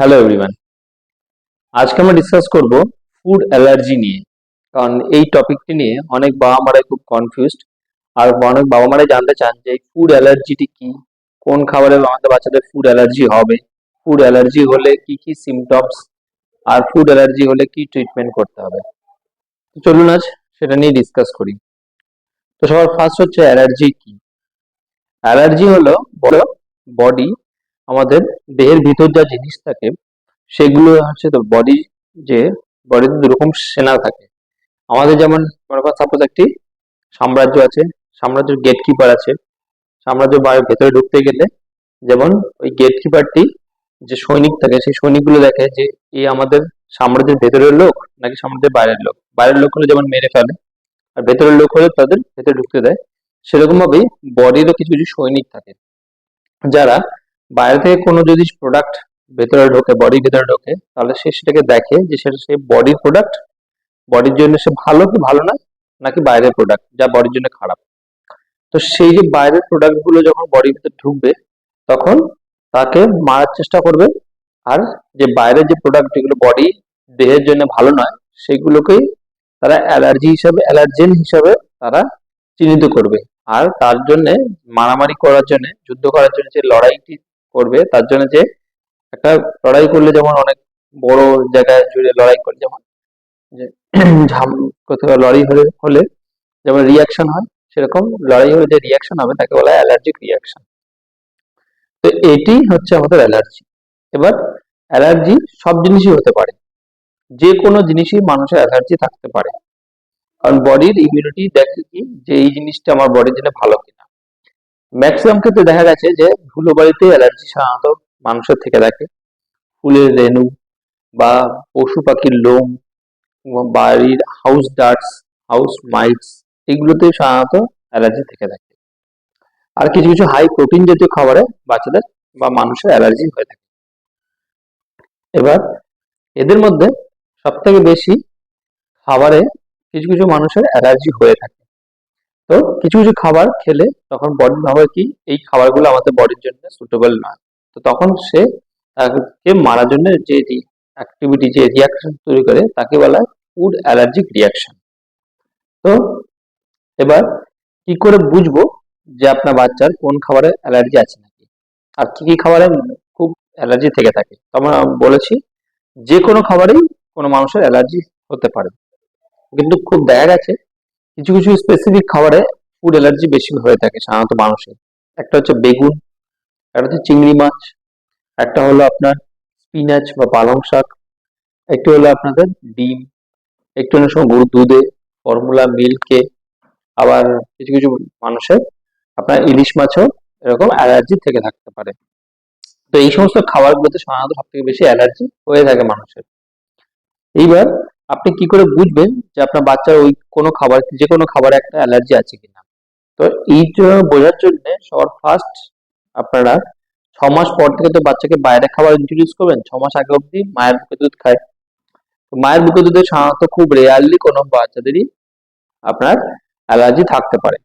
Hello everyone আজকে আমরা discuss করব ফুড অ্যালার্জি নিয়ে। কারণ এই টপিকটি নিয়ে অনেক বাবা মারাই খুব কনফিউজড আর অনেক বাবা মারাই জানতে চান যে ফুড অ্যালার্জিটি কি? কোন খাবারে আমাদের বাচ্চাদের ফুড অ্যালার্জি হবে? ফুড অ্যালার্জি হলে কি কি সিমটমস আর ফুড অ্যালার্জি হলে কি ট্রিটমেন্ট করতে হবে? তো চলুন আজ সেটা নিয়ে ডিসকাস করি। তো সবার ফার্স্ট হচ্ছে অ্যালার্জি কি? অ্যালার্জি হলো বড় বডি আমাদের দেহের ভিতর যা জিনিস থাকে, সেগুলো হচ্ছে তো বডি যে বডিতে দুরকম সেনা থাকে। আমাদের যেমন সাপোজ একটি সাম্রাজ্য আছে, সাম্রাজ্যের গেট কিপার আছে। সাম্রাজ্য ভেতরে ঢুকতে গেলে যেমন ওই গেট কিপারটি যে সৈনিক থাকে, সেই সৈনিকগুলো দেখে যে এই আমাদের সাম্রাজ্যের ভেতরের লোক নাকি সাম্রাজ্যের বাইরের লোক? বাইরের লোক হলে যেমন মেরে ফেলে, আর ভেতরের লোক হলে তাদের ভেতরে ঢুকতে দেয়। সেরকম ভাবেই বডিরও কিছু কিছু সৈনিক থাকে, যারা বাইরে থেকে কোনো যদি প্রোডাক্ট ভেতরে ঢোকে বডির ভেতরে ঢোকে, তাহলে সে সেটাকে দেখে যে সেটা সে বডির প্রোডাক্ট বডির জন্য সে ভালো কি ভালো না, নাকি বাইরের প্রোডাক্ট যা বডির জন্য খারাপ। তো সেই যে বাইরের প্রোডাক্টগুলো যখন বডির ভিতরে ঢুকবে, তখন তাকে মারার চেষ্টা করবে। আর যে বাইরের যে প্রোডাক্ট যেগুলো বডি দেহের জন্য ভালো নয়, সেগুলোকেই তারা অ্যালার্জি হিসাবে, অ্যালার্জেন হিসাবে তারা চিহ্নিত করবে। আর তার জন্য, মারামারি করার জন্য, যুদ্ধ করার জন্য যে লড়াইটি করবে, তার জন্য যে একটা লড়াই করলে যেমন অনেক বড় জায়গায় জুড়ে লড়াই করে যেমন যে ঝাম, কোথাও লড়াই হলে হলে যেমন রিয়াকশন হয়, সেরকম লড়াই হলে যে রিয়াকশন হবে, তাকে বলা হয় অ্যালার্জিক রিয়াকশন তো এটি হচ্ছে আমাদের অ্যালার্জি এবার অ্যালার্জি সব জিনিসই হতে পারে। যে কোনো জিনিসই মানুষের অ্যালার্জি থাকতে পারে। কারণ বডির ইমিউনিটি দেখে কি, যে এই জিনিসটা আমার বডির জন্য ভালো কিনা। ম্যাক্সিমাম ক্ষেত্রে দেখা গেছে যে ধুলোবালিতে অ্যালার্জি সাধারণত মানুষের থেকে থাকে। ফুলের রেণু বা পশু পাখির লোম, বাড়ির হাউস ডাস্ট হাউস মাইটস এগুলোতে সাধারণত অ্যালার্জি থেকে থাকে। আর কিছু কিছু হাই প্রোটিন জাতীয় খাবারে বাচ্চাদের বা মানুষের অ্যালার্জি হয়ে থাকে। এবার এদের মধ্যে সব থেকে বেশি খাবারে কিছু কিছু মানুষের অ্যালার্জি হয়ে থাকে। তো কিছু কিছু খাবার খেলে তখন বডি ভাবে কি, এই খাবারগুলো আমাদের বডির জন্য সুটেবল নয় তো তখন সে মারার জন্য যে অ্যাক্টিভিটি যে রিয়াকশন তৈরি করে, তাকে বলা হয় ফুড অ্যালার্জিক রিয়াকশন তো এবার কি করে বুঝব যে আপনার বাচ্চার কোন খাবারে অ্যালার্জি আছে নাকি? আর কি কি খাবারে খুব অ্যালার্জি থেকে থাকে? তো আমরা বলেছি, যে কোনো খাবারেই কোনো মানুষের অ্যালার্জি হতে পারে। কিন্তু খুব দেখা গেছে কিছু কিছু স্পেসিফিক খাবারে ফুড অ্যালার্জি বেশি হয়ে থাকে সাধারণত মানুষের। একটা হচ্ছে বেগুন, একটা হচ্ছে চিংড়ি মাছ, একটা হলো আপনার স্পিনাচ বা পালং শাক, একটি হলো আপনাদের ডিম, একটু অনেক সময় গরুর দুধে ফর্মুলা মিল্কে আবার কিছু কিছু মানুষের আপনার ইলিশ মাছও এরকম অ্যালার্জি থেকে থাকতে পারে। তো এই সমস্ত খাবারগুলোতে সাধারণত সব থেকে বেশি অ্যালার্জি হয়ে থাকে মানুষের। এইবার আপনি কি করে বুঝবেন যে আপনার বাচ্চার ওই কোনো খাবার, যে কোনো খাবারে একটা অ্যালার্জি আছে কিনা? তো এই বোঝার জন্য সবার ফার্স্ট আপনারা ছ মাস পর থেকে তো বাচ্চাকে বাইরে খাবার ইন্ট্রোডিউস করবেন, ছ মাস আগে অবধি মায়ের বুকে দুধ খায়। তো মায়ের বুকে দুধে সাধারণত খুব রেয়ারলি কোনো বাচ্চাদেরই আপনার অ্যালার্জি থাকতে পারে।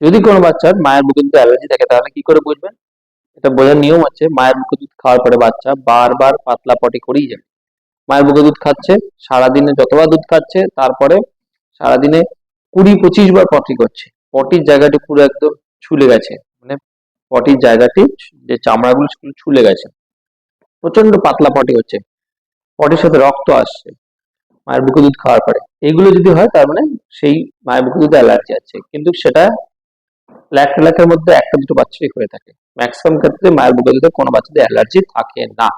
যদি কোনো বাচ্চার মায়ের বুকে দুধে অ্যালার্জি থাকে, তাহলে কি করে বুঝবেন? এটা বোঝার নিয়ম আছে, মায়ের বুকে দুধ খাওয়ার পরে বাচ্চা বারবার পাতলা পটি করেই যাবে। মায়ের বুকে দুধ খাচ্ছে, সারাদিনে যতবার দুধ খাচ্ছে, তারপরে সারাদিনে কুড়ি পঁচিশ বার পটি করছে। পটির জায়গাটি পুরো একদম ছুলে গেছে। মানে পটির জায়গাটি, যে চামড়াগুলো সেগুলো ছুলে গেছে। প্রচণ্ড পাতলা পটি হচ্ছে। পটির সাথে রক্ত আসছে মায়ের বুকে দুধ খাওয়ার পরে। এইগুলো যদি হয়, তার মানে সেই মায়ের বুকে দুধে অ্যালার্জি আছে। কিন্তু সেটা লাখ লাখের মধ্যে একটা দুটো বাচ্চাই হয়ে থাকে। ম্যাক্সিমাম ক্ষেত্রে মায়ের বুকে দুধে কোনো বাচ্চাদের অ্যালার্জি থাকে না।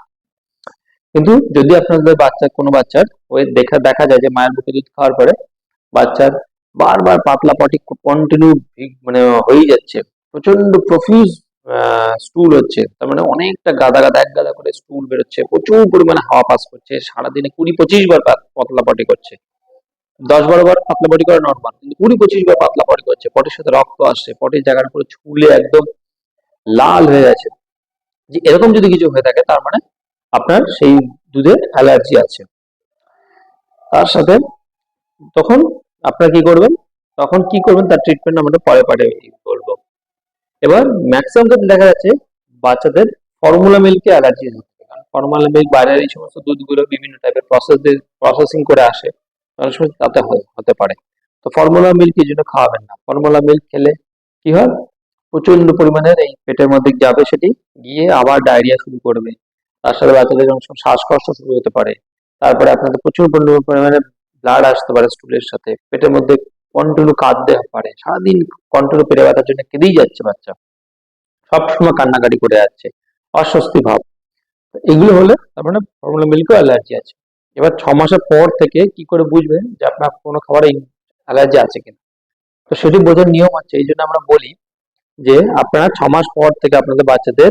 কিন্তু যদি আপনাদের বাচ্চা কোনো বাচ্চার ওই দেখা দেখা যায় যে মায়ের বুকে দুধ খাওয়ার পরে বাচ্চার বারবার পাতলা পটি কন্টিনিউ মানে হয়েই যাচ্ছে প্রচণ্ড প্রফিউজ স্টুল হচ্ছে, তার মানে অনেকটা গাদা গাদা, এক গাদা করে স্টুল বেরোচ্ছে, প্রচুর পরিমাণে হাওয়া পাস করছে, সারাদিনে কুড়ি পঁচিশ বার পাতলা পটি করছে, দশ বারো বার পাতলা পটি করা নর্মাল কিন্তু কুড়ি পঁচিশ বার পাতলা পটি করছে, পটির সাথে রক্ত আসছে, পটির জায়গার পুরো ছুলে একদম লাল হয়ে গেছে যে এরকম যদি কিছু হয়ে থাকে, তার মানে আপনার সেই দুধে অ্যালার্জি আছে। তার সাথে তখন আপনারা কি করবেন? তখন কি করবেন? তার ট্রিটমেন্ট আমরা পরে পরে বলব এবার ম্যাক্সিমাম ক্ষেত্রে দেখা যাচ্ছে, বাচ্চাদের ফর্মুলা মিল্কে অ্যালার্জি হচ্ছে। কারণ ফর্মাল মিল্ক বাইরের এই সমস্ত দুধগুলো বিভিন্ন টাইপের প্রসেস প্রসেসিং করে আসে। তাতে হতে পারে। তো ফর্মুলা মিল্ক এই জন্য খাওয়াবেন না। ফর্মুলা মিল্ক খেলে কি হয়? প্রচণ্ড পরিমাণের এই পেটের মধ্যে যাবে সেটি, গিয়ে আবার ডায়রিয়া শুরু করবে। তার সাথে বাচ্চাদের অনেক সময় শ্বাসকষ্ট শুরু হতে পারে, তারপরে আপনাদের প্রচুর পরিমাণ- ব্লাড আসতে পারে স্টুলের সাথে, পেটের মধ্যে কন্টিনিউ কাঁদতে পারে, সারাদিন কন্টিনিউ পেটে ব্যথার জন্য কেঁদেই যাচ্ছে বাচ্চা। সবসময় কান্নাকাটি করে যাচ্ছে, অস্বস্তি ভাব। এগুলো হলে তার মানে ফর্মুলা মিল্কও অ্যালার্জি আছে। এবার ছ মাসের পর থেকে কি করে বুঝবেন যে আপনার কোনো খাবারে অ্যালার্জি আছে কিনা? তো সেটি বোঝার নিয়ম আছে, এই জন্য আমরা বলি যে আপনারা ছ মাস পর থেকে আপনাদের বাচ্চাদের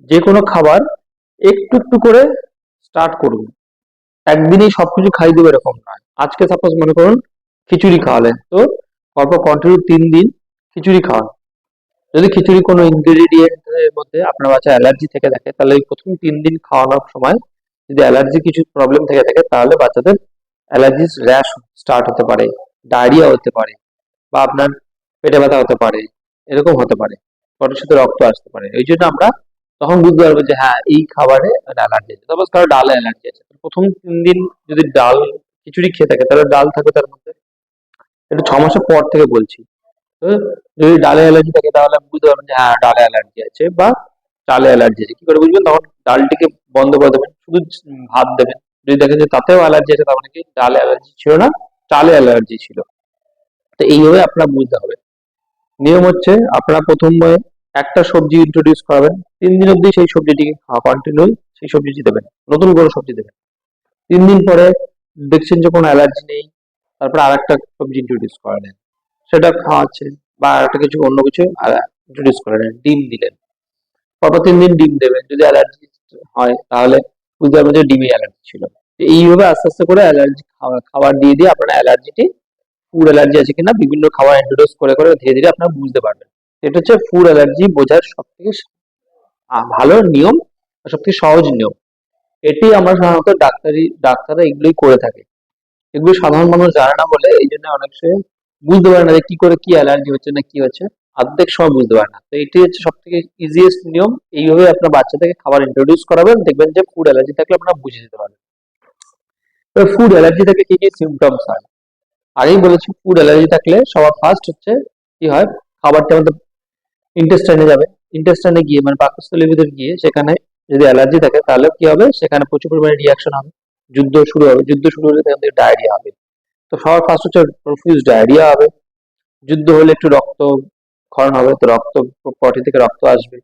যে কোনো খাবার একটু একটু করে স্টার্ট করুন। একদিনেই সবকিছু খাই দেবে এরকম নয় আজকে সাপোজ মনে করুন খিচুড়ি খাওয়ালেন, তো পরপর কন্টিনিউ তিন দিন খিচুড়ি খাওয়ান। যদি খিচুড়ি কোনো ইনগ্রেডিয়েন্ট এর মধ্যে আপনার বাচ্চা অ্যালার্জি থেকে থাকে তাহলে ওই প্রথম তিন দিন খাওয়ানোর সময় যদি অ্যালার্জি কিছু প্রবলেম থেকে থাকে, তাহলে বাচ্চাদের অ্যালার্জি র্যাশ স্টার্ট হতে পারে ডায়রিয়া হতে পারে, বা আপনার পেটে ব্যথা হতে পারে, এরকম হতে পারে সাথে রক্ত আসতে পারে। এই জন্য আমরা তখন বুঝতে পারব যে হ্যাঁ এই খাবারে অ্যালার্জি আছে। তারপর কারও ডালে অ্যালার্জি আছে। প্রথম তিন দিন যদি ডাল, খিচুড়ি খেয়ে থাকে, তাহলে ডাল থাকবে তার মধ্যে, এটা ছ মাসের পর থেকে বলছি। যদি ডালে অ্যালার্জি থাকে, তাহলে বুঝতে পারবেন যে হ্যাঁ ডালে অ্যালার্জি আছে বা চালে অ্যালার্জি আছে। কি করে বুঝবেন? তখন ডালটিকে বন্ধ করে দেবেন, শুধু ভাত দেবেন। যদি দেখেন যে, তাতেও অ্যালার্জি আছে মানে কি ডালে অ্যালার্জি ছিল না, চালে অ্যালার্জি ছিল। তো এইভাবে আপনার বুঝতে হবে। নিয়ম হচ্ছে, আপনারা প্রথমে একটা সবজি ইন্ট্রোডিউস করাবেন, তিন দিন অবধি সেই সবজিটিকে খাওয়া কন্টিনিউ সেই সবজিটি দেবেন, নতুন করে সবজি দেবেন। তিন দিন পরে দেখছেন যে কোনো অ্যালার্জি নেই, তারপরে আর একটা সবজি ইন্ট্রোডিউস করালেন সেটা খাওয়াচ্ছেন বা আর একটা কিছু, অন্য কিছু ইন্ট্রোডিউস করালেন ডিম দিলেন। পরপর তিন দিন ডিম দেবেন, যদি অ্যালার্জি হয় তাহলে বুঝতে পারবেন যে ডিমে অ্যালার্জি ছিল। এইভাবে আস্তে আস্তে করে অ্যালার্জি খাওয়া, খাবার দিয়ে দিয়ে আপনার অ্যালার্জিটি ফুড অ্যালার্জি আছে কিনা, বিভিন্ন খাবার ইন্ট্রোডিউস করে করে ধীরে ধীরে আপনারা বুঝতে পারবেন। এটা হচ্ছে ফুড অ্যালার্জি বোঝার সব থেকে ভালো নিয়ম সব থেকে সহজ নিয়ম। এটি আমরা সাধারণত ডাক্তারি ডাক্তাররা এগুলোই করে থাকে। এগুলো সাধারণ মানুষ জানে না বলে এই জন্য অনেক সময় বুঝতে পারে না যে কি করে কি অ্যালার্জি হচ্ছে না কি হচ্ছে। অর্ধেক সময় বুঝতে পারে না। তো এটি হচ্ছে সব থেকে ইজিয়েস্ট নিয়ম। এইভাবে আপনার বাচ্চাদেরকে খাবার ইন্ট্রোডিউস করাবেন। দেখবেন যে ফুড অ্যালার্জি থাকলে আপনারা বুঝে যেতে পারবেন। ফুড অ্যালার্জি থেকে কি কি সিমটমস হয়? আগেই বলেছি ফুড অ্যালার্জি থাকলে সবার ফার্স্ট হচ্ছে কি হয়? খাবারটা আমাদের ইন্টেস্টাইনে যাবে। ইন্টেস্টাইনে গিয়ে মানে পাকস্থলীর ভিতরে গিয়ে সেখানে যদি অ্যালার্জি থাকে, তাহলে কি হবে? সেখানে প্রচুর পরিমাণে রিয়াকশন হবে। যুদ্ধ শুরু হবে। যুদ্ধ শুরু হলে সেখান থেকে ডায়রিয়া হবে। তো সবার ফার্স্ট হচ্ছে প্রফিউজ ডায়রিয়া হবে। যুদ্ধ হলে একটু রক্ত ক্ষরণ হবে, তো রক্ত পটি থেকে রক্ত আসবে।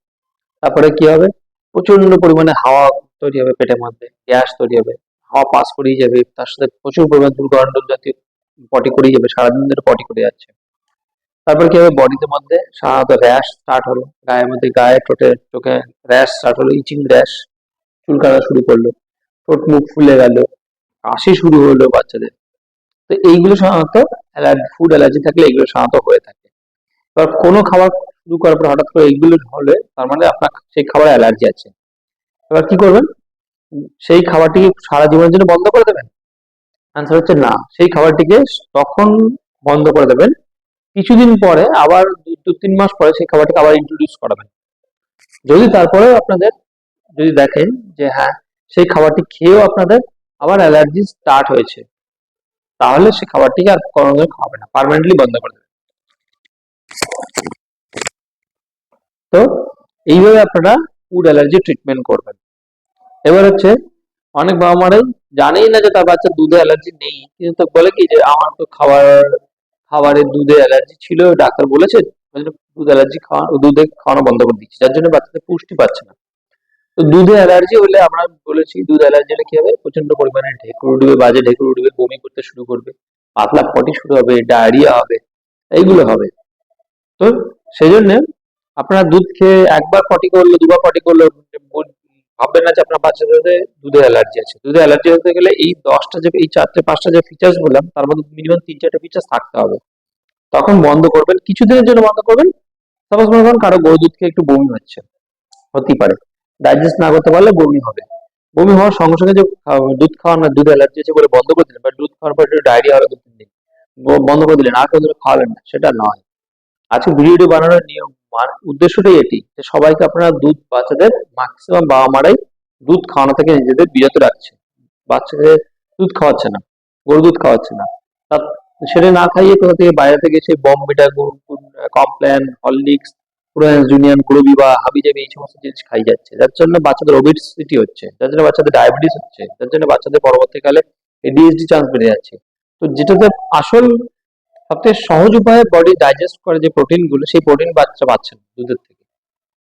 তারপরে কি হবে? প্রচণ্ড পরিমাণে হাওয়া তৈরি হবে পেটের মধ্যে। গ্যাস তৈরি হবে। হাওয়া পাস করেই যাবে। তার সাথে প্রচুর পরিমাণে দুর্গন্ধ জাতীয় পটি করেই যাবে। সারাদিন ধরে পটি করে যাচ্ছে। তারপর কি হবে? বডিতে মধ্যে সাধারণত র্যাশ স্টার্ট হলো। গায়ের মধ্যে গায়ে, ঠোঁটে, চোখে র্যাশ স্টার্ট হলো ইচিং র্যাশ চুলকানো শুরু করল, ঠোঁট মুখ ফুলে গেল, কাশি শুরু হলো বাচ্চাদের। তো এইগুলো সাধারণত ফুড অ্যালার্জি থাকলে এগুলো সাধারণত হয়ে থাকে। এবার কোনো খাবার শুরু করার পর হঠাৎ করে এইগুলো হলে তার মানে আপনার সেই খাবার অ্যালার্জি আছে। এবার কি করবেন? সেই খাবারটি সারা জীবনের জন্য বন্ধ করে দেবেন? আনসার হচ্ছে না। সেই খাবারটিকে তখন বন্ধ করে দেবেন। কিছুদিন পরে, আবার দু- তিন মাস পরে সেই খাবারটিকে আবার ইন্ট্রোডিউস করাবেন। যদি তারপরেও আপনাদের, যদি দেখেন যে হ্যাঁ সেই খাবারটি খেয়েও আপনাদের আবার অ্যালার্জি স্টার্ট হয়েছে, তাহলে সেই খাবারটিকে আর কোনোদিন খাবে না পার্মানেন্টলি বন্ধ করে দেবে তো এইভাবে আপনারা ফুড অ্যালার্জি ট্রিটমেন্ট করবেন। এবার হচ্ছে, অনেক বাবা মারাই জানেই না যে তার বাচ্চার দুধে অ্যালার্জি নেই, কিন্তু বলে কি যে, আমার তো খাবার খাবারের দুধে অ্যালার্জি ছিল, ডাক্তার বলেছে দুধ অ্যালার্জি খাওয়া, দুধে খাওয়ানো বন্ধ করে দিচ্ছে, যার জন্য বাচ্চাদের পুষ্টি পাচ্ছে না। তো দুধে অ্যালার্জি হলে আমরা বলেছি দুধ অ্যালার্জি হলে কি হবে? প্রচণ্ড পরিমাণে ঢেকুর উঠবে, বাজে ঢেকুর উঠবে, বমি করতে শুরু করবে, পাতলা পটি শুরু হবে, ডায়রিয়া হবে, এইগুলো হবে। তো সেই জন্য আপনারা দুধ খেয়ে একবার পটি করল, দুবার পটি করল ভাববেন না যে আপনার বাচ্চাদের দুধে অ্যালার্জি আছে। দুধে অ্যালার্জি হতে গেলে এই দশটা যে, এই চারটে, পাঁচটা যে ফিচার্স বললাম, তার মধ্যে মিনিমাম তিন চারটে ফিচার্স থাকতে হবে। তখন বন্ধ করবেন। কিছুদিনের জন্য বন্ধ করবেন। সাপোজ মনে করুন কারও গরু দুধ খেয়ে একটু বমি হচ্ছে। হতেই পারে। ডাইজেস্ট না করতে পারলে বমি হবে। বমি হওয়ার সঙ্গে সঙ্গে যে দুধ খাওয়ার না, দুধ অ্যালার্জি আছে বলে বন্ধ করে দিলেন বা দুধ খাওয়ার পর একটু ডায়রিয়া হলো দু তিন দিন বন্ধ করে দিলেন। আর কোনোদিন খাওয়ালেন না। সেটা নয়। আজকে ভিডিওটি বানানোর নিয়ম উদ্দেশ্যটাই এটি যে সবাইকে আপনারা দুধ, বাচ্চাদের ম্যাক্সিমাম বাবা মারাই দুধ খাওয়ানো থেকে নিজেদের বিরত রাখছে। বাচ্চাকে দুধ খাওয়াচ্ছে না গরু দুধ খাওয়াচ্ছে না। সেটা না খাইয়ে কোথা থেকে বাইরে থেকে সেই বম্বিটা কমপ্ল্যান হরলিক্স জুনিয়ন গ্লোবি বা হাবি জাবি এই সমস্ত জিনিস খাই যাচ্ছে। যার জন্য বাচ্চাদের ওবেসিটি হচ্ছে, যার জন্য বাচ্চাদের ডায়াবেটিস হচ্ছে, যার জন্য বাচ্চাদের পরবর্তীকালে এডিএসডি চান্স বেড়ে যাচ্ছে। তো যেটাতে আসল সবথেকে সহজ উপায়ে বডি ডাইজেস্ট করে যে প্রোটিনগুলো, সেই প্রোটিন বাচ্চা পাচ্ছে না দুধের থেকে।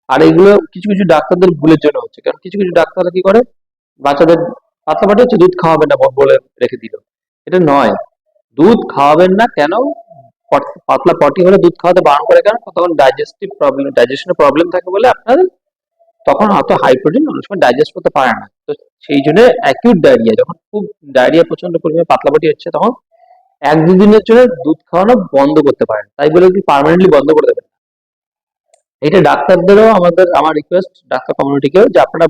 আর এগুলো কিছু কিছু ডাক্তারদের ভুলের জন্য হচ্ছে, কারণ কিছু কিছু ডাক্তাররা কি করে? বাচ্চাদের পাতলা পাটি হচ্ছে, দুধ খাওয়াবেন না বলে রেখে দিল। এটা নয়। দুধ খাওয়াবেন না কেন? পাতলা পটি হলে দুধ খাওয়াতে বারণ করে কেন? তখন ডাইজেস্টিভ প্রবলেম ডাইজেশনের প্রবলেম থাকে বলে আপনার তখন অত হাই প্রোটিন অনেক সময় ডাইজেস্ট করতে পারে না। তো সেই জন্য অ্যাকিউট ডায়রিয়া যখন খুব ডায়রিয়া প্রচণ্ড পরিমাণে পাতলা পাটি হচ্ছে, তখন এক দুদিনের জন্য দুধ খাওয়ানো বন্ধ করতে পারেন। তাই বলে কি পার্মানেন্টলি বন্ধ করে দেবেন। এটা ডাক্তারদেরও আমাদের, আমার রিকোয়েস্ট ডাক্তার কমিউনিটিকেও যে আপনারা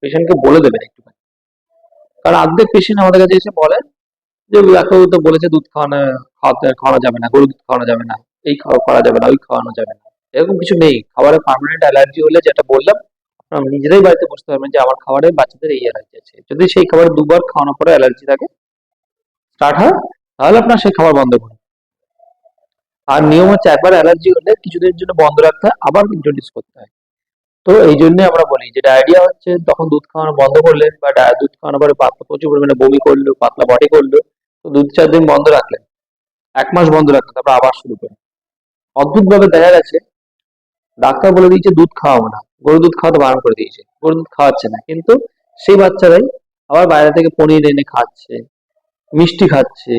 পেশেন্টকে বলে দেবেন একটু কারণ অর্ধেক পেশেন্ট আমাদের কাছে এসে বলেন যে, ডাক্তারবাবু তো বলেছে দুধ খাওয়ানো, খাওয়াতে, খাওয়ানো যাবে না গরু দুধ খাওয়ানো যাবে না, এই খাওয়া, করা যাবে না, ওই খাওয়ানো যাবে না। এরকম কিছু নেই। খাবারে পার্মানেন্ট অ্যালার্জি হলে যেটা বললাম, আপনারা নিজেরাই বাড়িতে বুঝতে পারবেন যে, আমার খাবারে বাচ্চাদের এই অ্যালার্জি আছে। যদি সেই খাবার দুবার খাওয়ানোর পরে অ্যালার্জি থাকে স্টার্ট হয় তাহলে আপনার সেই খাবার বন্ধ করুন। আর নিয়ম হচ্ছে একবার অ্যালার্জি হলে কিছুদিনের জন্য বন্ধ রাখতে হয়, আবার ইন্ট্রোডিউস করতে হয়। তো এই জন্য আমরা বলি যে ডায়রিয়া হচ্ছে তখন দুধ খাওয়ানো বন্ধ করলেন বা দুধ খাওয়ানোর পরে পাতলা প্রচুর পরিমাণে বমি করল, পাতলা বডি করল, তো দুধ চার দিন বন্ধ রাখলেন। এক মাস বন্ধ রাখলেন, তারপর আবার শুরু করেন। অদ্ভুত ভাবে দেখা গেছে, ডাক্তার বলে দিয়েছে দুধ খাওয়াবো না গরু দুধ খাওয়াতে বারণ করে দিয়েছে গরু দুধ খাওয়াচ্ছে না। কিন্তু সেই বাচ্চারাই আবার বাইরে থেকে পনির এনে খাচ্ছে, মিষ্টি খাচ্ছে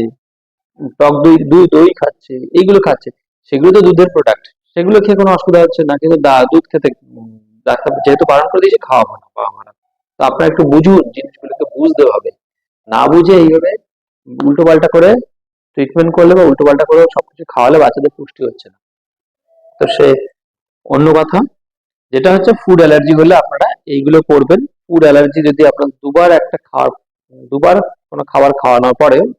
টক দই দুই দই খাচ্ছে, এইগুলো খাচ্ছে। সেগুলো তো দুধের প্রোডাক্ট সেগুলো খেয়ে কোনো অসুবিধা হচ্ছে না, কিন্তু দুধ খেতে ডাক্তার যেহেতু বারণ করে দিয়েছে খাওয়াবো না বাবা মারা তো আপনারা একটু বুঝুন, জিনিসগুলোকে বুঝতে হবে। না বুঝে এইভাবে উল্টো পাল্টা করে ট্রিটমেন্ট করলে বা উল্টো পাল্টা করে সবকিছু খাওয়ালে বাচ্চাদের পুষ্টি হচ্ছে না। তো সে অন্য কথা, যেটা হচ্ছে ফুড অ্যালার্জি হলে আপনারা এইগুলো করবেন। ফুড অ্যালার্জি যদি আপনার দুবার একটা খাওয়ার, দুবার কোনো খাবার খাওয়ানোর পরে মা-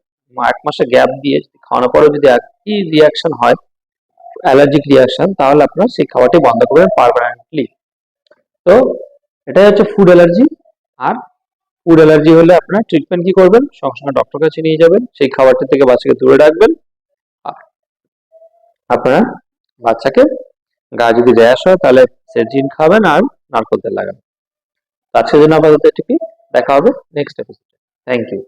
এক মাসে গ্যাপ দিয়ে যদি খাওয়ানোর পরে যদি একই রিয়াকশন হয় অ্যালার্জিক রিয়াকশন তাহলে আপনার সেই খাবারটি বন্ধ করবেন পারমানেন্টলি তো এটাই হচ্ছে ফুড অ্যালার্জি আর ফুড অ্যালার্জি হলে আপনার ট্রিটমেন্ট কি করবেন? সঙ্গে সঙ্গে ডক্টর কাছে নিয়ে যাবেন, সেই খাবারটি থেকে বাচ্চাকে দূরে রাখবেন। আর আপনারা বাচ্চাকে গায়ে যদি র্যাশ হয়, তাহলে সেজিন খাবেন আর নারকোল তেল লাগাবেন। আজকের জন্য আপাতত এটুকুই। দেখা হবে নেক্সট এপিসোডে থ্যাংক ইউ